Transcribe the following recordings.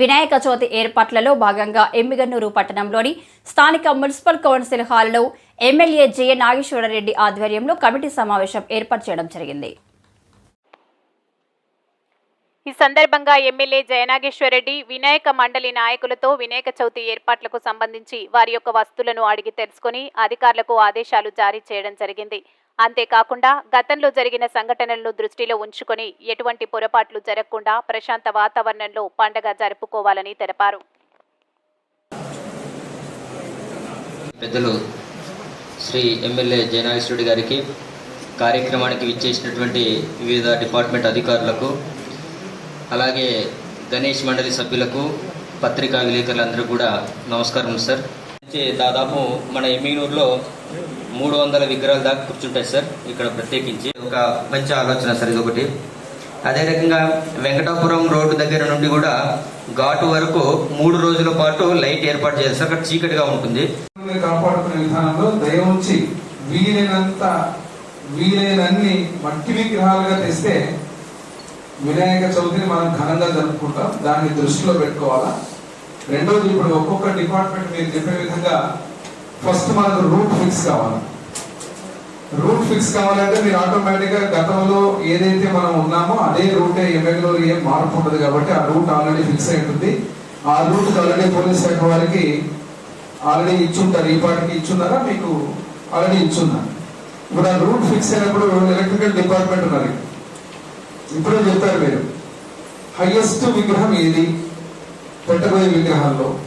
వినాయక చవితి ఏర్పాట్లలో భాగంగా ఎమ్మిగన్నూరు పట్టణంలోని స్థానిక మున్సిపల్ కౌన్సిల్ హాల్లో ఎమ్మెల్యే జె. నాగేశ్వరరెడ్డి ఆధ్వర్యంలో కమిటీ సమావేశం ఏర్పాటు చేయడం జరిగింది. ఈ సందర్భంగా ఎమ్మెల్యే జయనాగేశ్వరరెడ్డి వినాయక మండలి నాయకులతో వినాయక చవితి ఏర్పాట్లకు సంబంధించి వారి యొక్క వస్తువులను అడిగి తెలుసుకుని అధికారులకు ఆదేశాలు జారీ చేయడం జరిగింది. అంతేకాకుండా గతంలో జరిగిన సంఘటనలను దృష్టిలో ఉంచుకొని ఎటువంటి పొరపాట్లు జరగకుండా ప్రశాంత వాతావరణంలో పండగ జరుపుకోవాలని తెలిపారు. పెద్దలు శ్రీ ఎమ్మెల్యే జయనాగేశ్వరుడి గారికి కార్యక్రమానికి విచ్చేసినటువంటి వివిధ డిపార్ట్మెంట్ అధికారులకు అలాగే గణేష్ మండలి సభ్యులకు పత్రికా విలేకరులందరూ కూడా నమస్కారం సార్. దాదాపు మన ఎమ్మిగనూరులో మూడు వందల విగ్రహాల దాకా కూర్చుంటాయి సార్ ఇక్కడ ప్రత్యేకించి. ఒక మంచి ఆలోచన సార్ ఇది ఒకటి అదే రకంగా వెంకటాపురం రోడ్డు దగ్గర నుండి కూడా ఘాటు వరకు మూడు రోజుల పాటు లైట్ ఏర్పాటు చేయాలి సార్. అక్కడ చీకటిగా ఉంటుంది. కాపాడుకునే విధానంలో దయ ఉంచి వీలైనంత వీలైనన్ని మట్టి విగ్రహాలుగా తెస్తే వినాయక చవితిని మనం ఘనంగా జరుపుకుంటాం. దాన్ని దృష్టిలో పెట్టుకోవాలా? రెండోది ఇప్పుడు ఒక్కొక్క డిపార్ట్మెంట్ మీరు చెప్పే విధంగా ఫస్ట్ మనకు రూట్ ఫిక్స్ కావాలి. రూట్ ఫిక్స్ కావాలంటే మీరు ఆటోమేటిక్గా గతంలో ఏదైతే మనం ఉన్నామో అదే రూటే ఎమ్మెల్యేలో ఏం మార్పు ఉండదు కాబట్టి ఆ రూట్ ఆల్రెడీ ఫిక్స్ అయి ఉంటుంది. ఆ రూట్ ఆల్రెడీ పోలీస్ శాఖ వారికి ఆల్రెడీ ఇచ్చుంటారు. ఈ పాటికి ఇచ్చున్నారా? మీకు ఆల్రెడీ ఇచ్చున్నారు. ఇప్పుడు ఆ రూట్ ఫిక్స్ అయినప్పుడు ఎలక్ట్రికల్ డిపార్ట్మెంట్ ఉన్నారు ఇప్పుడే చెప్పారు మీరు. హైయెస్ట్ విగ్రహం ఏది? పెట్టబోయే విగ్రహాల్లో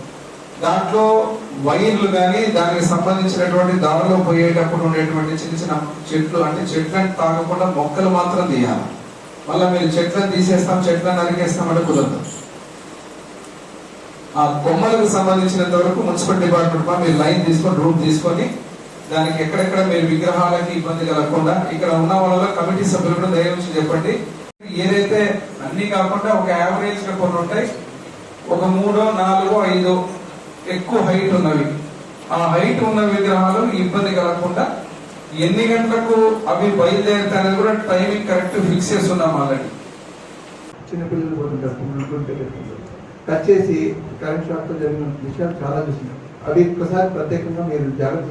దాంట్లో వైర్లు కానీ దానికి సంబంధించినటువంటి దారిలో పోయేటప్పుడు ఉండేటువంటి చిన్న చిన్న చెట్లు అంటే చెట్లను తాగకుండా మొక్కలు మాత్రం తీయాలి. మళ్ళీ మీరు చెట్లను తీసేస్తాం చెట్లను నరికేస్తాం అంటే కుదరదు. ఆ కొమ్మలకు సంబంధించినంత వరకు మున్సిపల్ డిపార్ట్మెంట్ మీరు లైన్ తీసుకొని రూట్ తీసుకొని దానికి ఎక్కడెక్కడ మీరు విగ్రహాలకి ఇబ్బంది కలగకుండా ఇక్కడ ఉన్న వాళ్ళ కమిటీ సభ్యులు కూడా దయచేసి చెప్పండి. ఏదైతే అన్ని కాకుండా ఒక యావరేజ్ కొన్ని ఉంటాయి. ఒక మూడో నాలుగో ఐదో ఎక్కువ హైట్ ఉన్నవి. ఆ హైట్ ఉన్న విగ్రహాలు ఇబ్బంది కలగకుండా ఎన్ని గంటలకు అవి బయలుదేరుతాయని కూడా టైమింగ్ కరెక్ట్ ఫిక్స్ చేస్తున్నాం ఆల్రెడీ చిన్నపిల్లలు కూడా గుంటూరు టచ్ చేసి కరెంట్ షాక్తో జరిగిన విషయాలు చాలా చూసినాం. అవి ఒక్కసారి ప్రత్యేకంగా మీరు జాగ్రత్త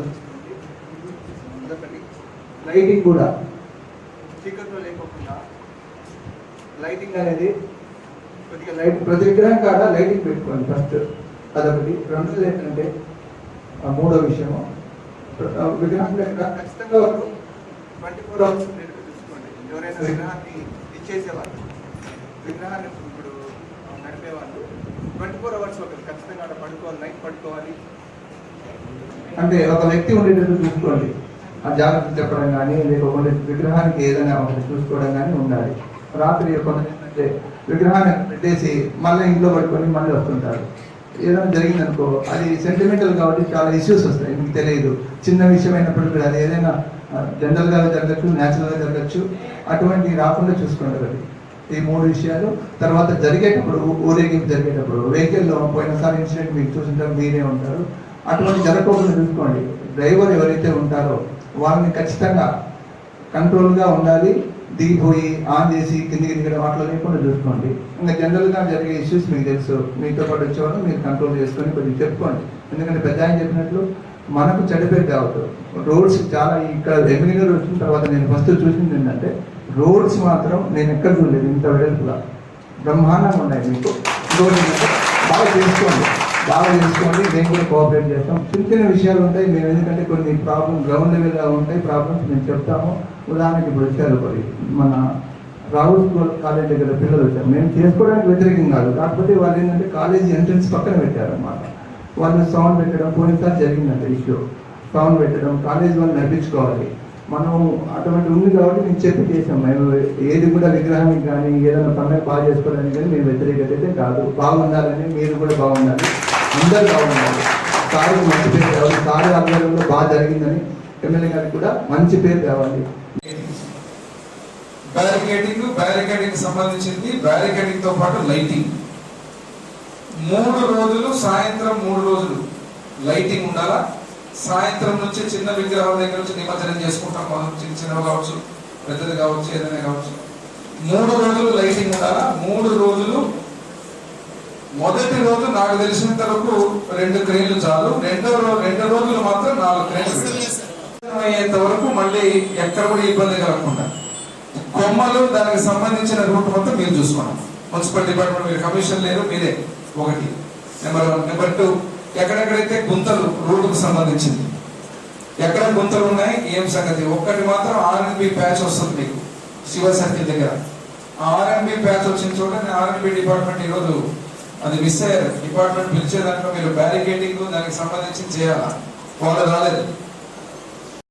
లైటింగ్ కూడా చీకట్లో లేకోకుండా లైటింగ్ అనేది కొద్దిగా లైట్ ప్రతి విగ్రహం కాడ లైటింగ్ పెట్టుకోండి ఫస్ట్ అదొకటి. రెండోది ఏంటంటే మూడో విషయము. విగ్రహం ఖచ్చితంగా ట్వంటీ ఫోర్ అవర్స్ చూసుకోండి. ఎవరైనా విగ్రహాన్ని ఇచ్చేసేవాళ్ళు విగ్రహాన్ని ఇప్పుడు నడిపేవాళ్ళు ట్వంటీ ఫోర్ అవర్స్ ఒకరు ఖచ్చితంగా అక్కడ పడుకోవాలి నైట్ పడుకోవాలి. అంటే ఒక వ్యక్తి ఉండేటట్టు చూసుకోండి. ఆ జాగ్రత్త చెప్పడం కానీ లేకపోతే విగ్రహానికి ఏదైనా ఒకటి చూసుకోవడం కానీ ఉండాలి. రాత్రి కొంత విగ్రహాన్ని పెట్టేసి మళ్ళీ ఇంట్లో పడుకొని మళ్ళీ వస్తుంటారు. ఏదైనా జరిగిందనుకో అది సెంటిమెంటల్ కాబట్టి చాలా ఇష్యూస్ వస్తాయి మీకు తెలియదు. చిన్న విషయం అయినప్పుడు కూడా అది ఏదైనా జనరల్గా జరగచ్చు న్యాచురల్గా జరగచ్చు అటువంటివి రాకుండా చూసుకోండి అది ఈ మూడు విషయాలు తర్వాత జరిగేటప్పుడు ఊరేగింపు జరిగేటప్పుడు వెహికల్లో పోయినసారి ఇన్సిడెంట్ మీకు చూసుంటారు మీరే ఉంటారు. అటువంటి జరగకుండా చూసుకోండి. డ్రైవర్ ఎవరైతే ఉంటారో వాళ్ళని ఖచ్చితంగా కంట్రోల్గా ఉండాలి దిగిపోయి ఆన్ చేసి కిందికి దిగడం అట్లా లేకుండా చూసుకోండి. ఇంకా జనరల్గా జరిగే ఇష్యూస్ మీకు తెలుసు. మీతో పాటు వచ్చేవాళ్ళు మీరు కంట్రోల్ చేసుకొని కొంచెం చెప్పుకోండి. ఎందుకంటే పెద్ద ఆయన చెప్పినట్లు మనకు చెడిపోయి కావద్దు. రోడ్స్ చాలా ఇక్కడ ఎమ్మెల్యే వచ్చిన తర్వాత నేను ఫస్ట్ చూసింది ఏంటంటే రోడ్స్ మాత్రం నేను ఎక్కడ చూడలేదు. ఇంత వెడల్పులా బ్రహ్మాండంగా ఉన్నాయి మీకు. బాగా చేసుకోండి. బాగా చేసుకోండి. నేను కూడా కోఆపరేట్ చేస్తాం. చిన్న చిన్న విషయాలు ఉంటాయి. మేము ఎందుకంటే కొన్ని ప్రాబ్లమ్ గ్రౌండ్ లెవెల్గా ఉంటాయి. ప్రాబ్లమ్స్ మేము చెప్తాము. ఉదాహరణకి ఇప్పుడు వచ్చారు మన రాహుల్ స్కూల్ కాలేజ్ దగ్గర పిల్లలు వచ్చారు. మేము చేసుకోవడానికి వ్యతిరేకం కాదు. కాకపోతే వాళ్ళు ఏంటంటే కాలేజీ ఎంట్రన్స్ పక్కన పెట్టారు అన్నమాట వాళ్ళు సౌండ్ పెట్టడం పోయినసారి జరిగిందంట ఇష్యూ. సౌండ్ పెట్టడం కాలేజ్ వాళ్ళు నడిపించుకోవాలి. మనం అటువంటి ఉంది కాబట్టి నేను చెప్పి చేసాం మేము ఏది కూడా విగ్రహానికి కానీ ఏదైనా పండుగ బాగా చేసుకోవడానికి కానీ మేము వ్యతిరేకత అయితే కాదు. బాగుండాలని మీరు కూడా బాగుండాలి. అందరూ బాగుండాలి. సారి మంచి పేరు కావాలి సారి ఆధ్వర్యంలో బాగా జరిగిందని ఎమ్మెల్యే గారికి కూడా మంచి పేరు తేవాలి. బ్యారికేడింగ్ బ్యారికేడింగ్ సంబంధించింది బ్యారికేడింగ్తో పాటు లైటింగ్ మూడు రోజులు సాయంత్రం మూడు రోజులు లైటింగ్ ఉండాలా? సాయంత్రం నుంచి చిన్న విగ్రహాల దగ్గర నుంచి నిమజ్జనం చేసుకుంటాం మనం. చిన్న చిన్నవి కావచ్చు పెద్దది కావచ్చు ఏదైనా కావచ్చు. మూడు రోజులు లైటింగ్ ఉండాలా? మూడు రోజులు మొదటి రోజు నాకు తెలిసినంత వరకు రెండు క్రేన్లు చాలు. రెండో రోజు రెండు రోజులు మాత్రం నాలుగు క్రేన్లు అయ్యేంత వరకు మళ్ళీ ఎక్కడ కూడా ఇబ్బంది కలగకుండా. కొమ్మలు దానికి సంబంధించిన రూట్ మొత్తం మీరు చూసుకోండి. మున్సిపల్ డిపార్ట్మెంట్ మీరు కమిషన్ లేరు మీరే ఒకటి. Number one. నెంబర్ టూ ఎక్కడెక్కడైతే గుంతలు రోడ్డుకు సంబంధించింది. ఎక్కడ గుంతలు ఉన్నాయి ఏం సంగతి? ఒక్కటి మాత్రం ఆర్ఎన్బి ప్యాచ్ వస్తుంది మీకు. శివ సర్కిల్ దగ్గర. ఆర్ఎన్బి ప్యాచ్ వచ్చిన చోట నేను ఆర్ఎన్బి డిపార్ట్మెంట్ ఈరోజు అది మిస్ అయ్యారు. డిపార్ట్మెంట్ పిలిచే దాంట్లో మీరు బ్యారికేడింగ్ దానికి సంబంధించి చేయాలా? వాళ్ళు రాలేదు.